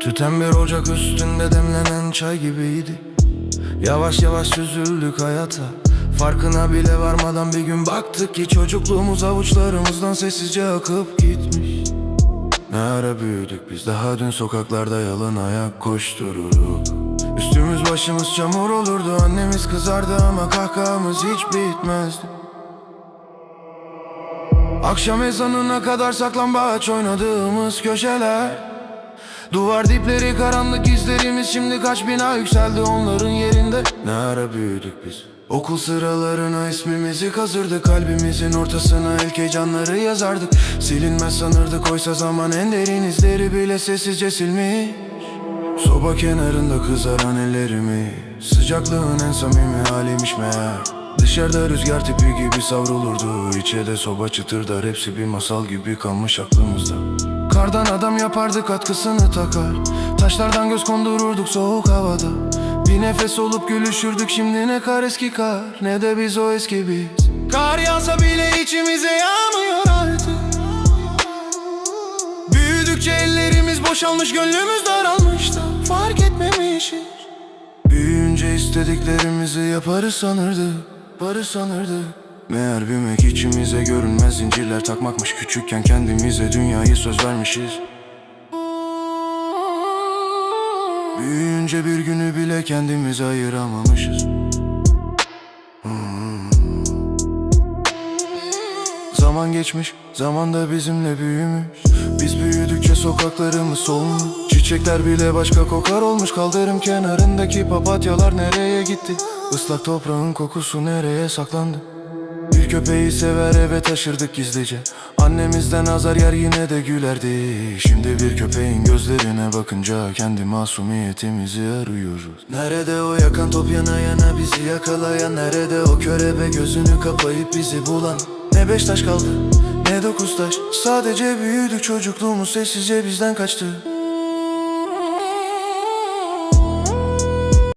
Tüten bir ocak üstünde demlenen çay gibiydi. Yavaş yavaş süzüldük hayata. Farkına bile varmadan bir gün baktık ki Çocukluğumuz avuçlarımızdan sessizce akıp gitmiş. Ne ara büyüdük biz daha dün sokaklarda yalan ayak koştururduk. Üstümüz başımız çamur olurdu Annemiz kızardı ama kahkahamız hiç bitmezdi. Akşam ezanına kadar saklambaç oynadığımız köşeler Duvar dipleri karanlık izlerimiz şimdi kaç bina yükseldi onların yerinde. Ne ara büyüdük biz? Okul sıralarına ismimizi kazırdık Kalbimizin ortasına ilk heyecanları yazardık. Silinmez sanırdık oysa zaman en derin izleri bile sessizce silmiş. Soba kenarında kızaran ellerimi Sıcaklığın en samimi haliymiş meğer. Dışarıda rüzgar tipi gibi savrulurdu İçeride soba çıtırdar hepsi bir masal gibi kalmış aklımızda Kardan adam yapardık atkısını takar. Taşlardan göz kondururduk soğuk havada. Bir nefes olup gülüşürdük şimdi ne kar eski kar Ne de biz o eski biz. Kar yağsa bile içimize yağmıyor artık. Büyüdükçe ellerimiz boşalmış gönlümüz daralmış da Fark etmemişiz. Büyüyünce istediklerimizi yaparız sanırdık Yaparız sanırdık Meğer büyümek içimize görünmez zincirler takmakmış Küçükken kendimize dünyayı söz vermişiz Büyüyünce bir günü bile kendimize ayıramamışız. Zaman geçmiş, zaman da bizimle büyümüş Biz büyüdükçe sokaklarımız solmuş Çiçekler bile başka kokar olmuş Kaldırım kenarındaki papatyalar nereye gitti? Islak toprağın kokusu nereye saklandı? Köpeği sever eve taşırdık gizlice. Annemizden azar yer yine de gülerdi. Şimdi bir köpeğin gözlerine bakınca Kendi masumiyetimizi arıyoruz. Nerede o yakan top yana yana bizi yakalayan? Nerede o körebe gözünü kapayıp bizi bulan? Ne beş taş kaldı ne dokuz taş. Sadece büyüdük çocukluğumuz sessizce bizden kaçtı